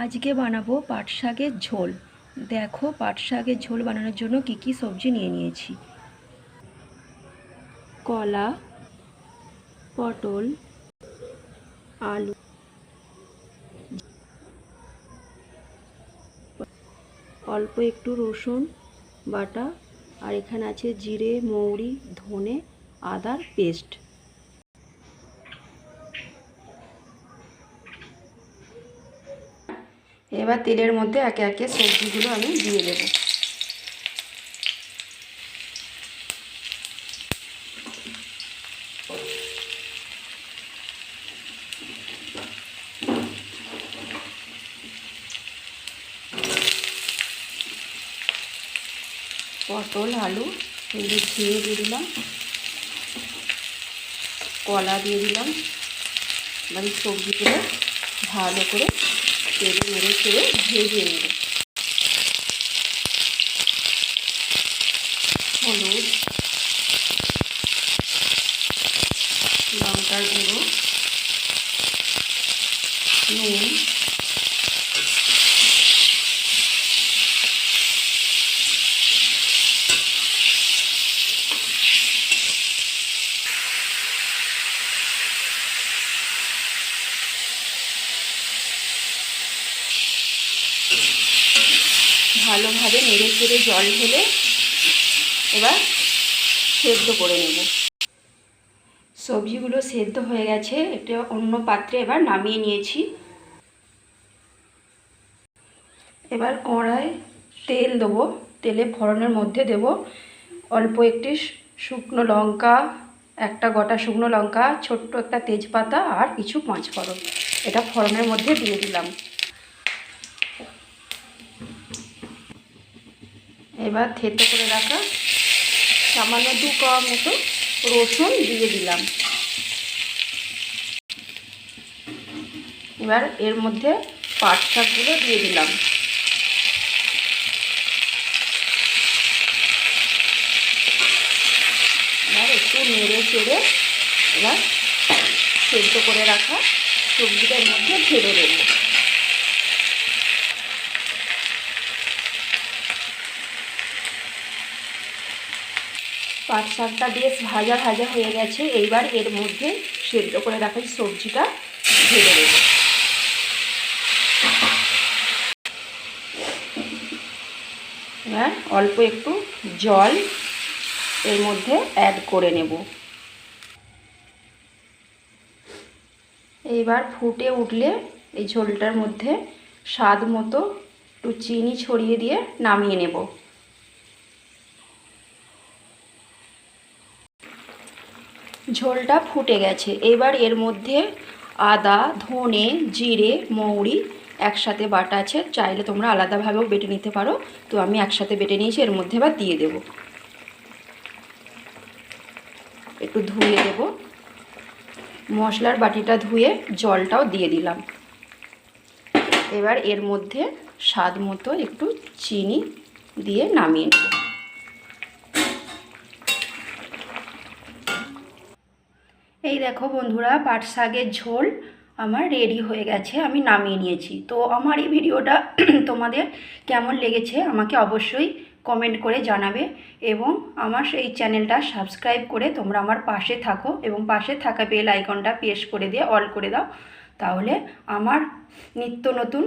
আজকে বানাবো পাট শাকের ঝোল। দেখো, পাট শাকের ঝোল বানানোর জন্য কি কি সবজি নিয়ে নিয়েছি। কলা, পটল, আলু, অল্প একটু রসুন বাটা, আর এখানে আছে জিরে, মৌরি, ধনে, আদার পেস্ট। এবার তেলের মধ্যে একে একে সবজিগুলো আমি দিয়ে দেবো। পটল, আলু এগুলো ধুয়ে দিয়ে দিলাম। কলা দিয়ে দিলাম। এই সবজিগুলো ভালো করে তেলে মেরে চেড়ে ভেজে নেব। হলুদ লঙ্কার গুঁড়ো ভালোভাবে নেড়ে চেড়ে জল ঢেলে এবার সেদ্ধ করে নেব। সবজিগুলো সেদ্ধ হয়ে গেছে এটা অন্য পাত্রে এবার নামিয়ে নিয়েছি। এবার কড়াই তেল দেবো, তেলে ফোড়নের মধ্যে দেব অল্প একটি শুকনো লঙ্কা, একটা গোটা শুকনো লঙ্কা, ছোট্ট একটা তেজপাতা আর কিছু পাঁচফোড়ন। এটা ফোড়নের মধ্যে দিয়ে দিলাম। এবার থেতো করে রাখা সামান্য দু কোয়া মতো রসুন দিয়ে দিলাম। এবার এর মধ্যে পাট শাকগুলো দিয়ে দিলাম। এবার একটু নেড়ে চেড়ে এবার সেদ্ধ করে রাখা সবজিটার মধ্যে ঢেলে দেবো। পাট শাকটা বেশ ভাজা ভাজা হয়ে গেছে। এইবার এর মধ্যে সেদ্ধ করে রাখা সবজিটা ঢেলে দেবো। এবার অল্প একটু জল এর মধ্যে অ্যাড করে নেব। এইবার ফুটে উঠলে এই ঝোলটার মধ্যে স্বাদ মতো একটু চিনি ছড়িয়ে দিয়ে নামিয়ে নেব। ঝোলটা ফুটে গেছে। এবার এর মধ্যে আদা, ধনে, জিরে, মৌরি একসাথে বাটা আছে। চাইলে তোমরা আলাদাভাবেও বেটে নিতে পারো। তো আমি একসাথে বেটে নিয়েছি, এর মধ্যে এবার দিয়ে দেব। একটু ধুয়ে দেব। মশলার বাটিটা ধুয়ে জলটাও দিয়ে দিলাম। এবার এর মধ্যে স্বাদ মতো একটু চিনি দিয়ে নামিয়ে নেব। এই দেখো বন্ধুরা, পাট শাকের ঝোল আমার রেডি হয়ে গেছে, আমি নামিয়ে নিয়েছি। তো আমার এই ভিডিওটা তোমাদের কেমন লেগেছে আমাকে অবশ্যই কমেন্ট করে জানাবে এবং আমার এই চ্যানেলটা সাবস্ক্রাইব করে তোমরা আমার পাশে থাকো এবং পাশে থাকা বেল আইকনটা প্রেস করে দিয়ে অল করে দাও। তাহলে আমার নিত্য নতুন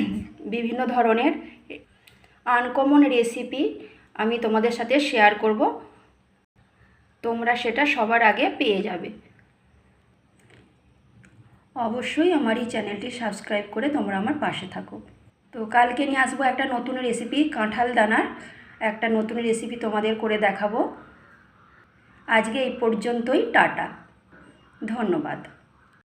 বিভিন্ন ধরনের আনকমন রেসিপি আমি তোমাদের সাথে শেয়ার করব। তোমরা সেটা সবার আগে পেয়ে যাবে। অবশ্যই আমার এই চ্যানেলটি সাবস্ক্রাইব করে তোমরা আমার পাশে থাকো। তো কালকে নিয়ে আসব একটা নতুন রেসিপি কাঁঠাল দানার। একটা নতুন রেসিপি তোমাদের করে দেখাবো। আজকে এই পর্যন্তই, টাটা। ধন্যবাদ।